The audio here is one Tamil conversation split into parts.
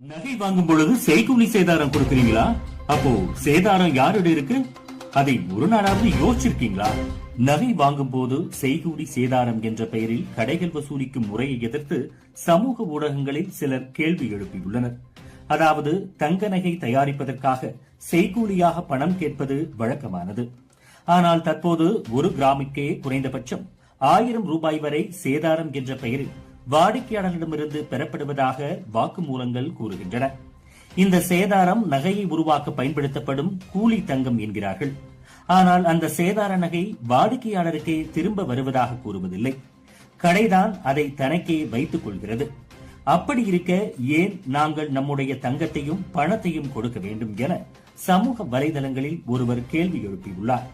நகை வாங்கும் பொழுது செய்கூலி சேதாரம் கொடுக்குறீங்களா? அப்போ சேதாரம் யாரோட இருக்கு? அதை ஒரு நாளாவது யோசிச்சிருக்கீங்களா? நகை வாங்கும் போது செய்கூலி சேதாரம் என்ற பெயரில் கடைகள் வசூலிக்கும் முறையை எதிர்த்து சமூக ஊடகங்களில் சிலர் கேள்வி எழுப்பியுள்ளனர். அதாவது தங்க நகை தயாரிப்பதற்காக செய்கூலியாக பணம் கேட்பது வழக்கமானது. ஆனால் தற்போது ஒரு கிராமுக்கே குறைந்தபட்சம் ஆயிரம் ரூபாய் வரை சேதாரம் என்ற பெயரில் வாடிக்கையாளர்களிடமிருந்து பெறப்படுவதாக வாக்குமூலங்கள் கூறுகின்றன. இந்த சேதாரம் நகையை உருவாக்க பயன்படுத்தப்படும் கூலி தங்கம் என்கிறார்கள். ஆனால் அந்த சேதார நகை வாடிக்கையாளருக்கே திரும்ப வருவதாக கூறுவதில்லை. கடைதான் அதை தனக்கே வைத்துக் கொள்கிறது. அப்படி இருக்க ஏன் நாங்கள் நம்முடைய தங்கத்தையும் பணத்தையும் கொடுக்க வேண்டும் என சமூக வலைதளங்களில் ஒருவர் கேள்வி எழுப்பியுள்ளார்.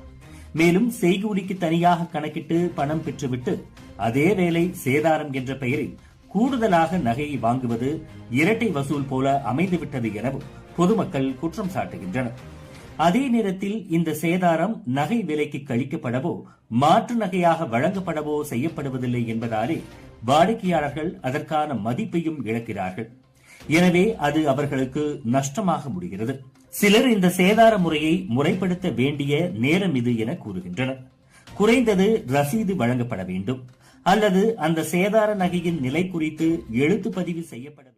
மேலும் செய்கூலிக்கு தனியாக கணக்கிட்டு பணம் பெற்றுவிட்டு அதே வேளை சேதாரம் என்ற பெயரில் கூடுதலாக நகையை வாங்குவது இரட்டை வசூல் போல அமைந்துவிட்டது எனவும் பொதுமக்கள் குற்றம் சாட்டுகின்றனர். அதே நேரத்தில் இந்த சேதாரம் நகை விலைக்கு கழிக்கப்படவோ மாற்று நகையாக வழங்கப்படவோ செய்யப்படுவதில்லை என்பதாலே வாடிக்கையாளர்கள் அதற்கான மதிப்பையும் இழக்கிறார்கள். எனவே அது அவர்களுக்கு நஷ்டமாக முடிகிறது. சிலர் இந்த சேதார முறையை முறைப்படுத்த வேண்டிய நேரம் இது என கூறுகின்றனர். குறைந்தது ரசீது வழங்கப்பட வேண்டும். அல்லது அந்த சேதார நகையின் நிலை குறித்து எழுத்து பதிவு செய்யப்பட